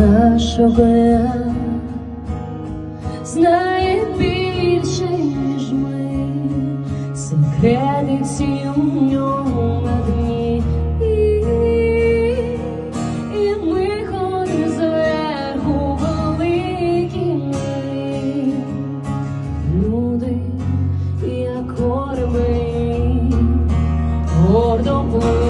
наш океан знає більше, ніж ми, секрети всі у ньому на дні. І, і ми зверху великі люди, як корми, гордо пливем.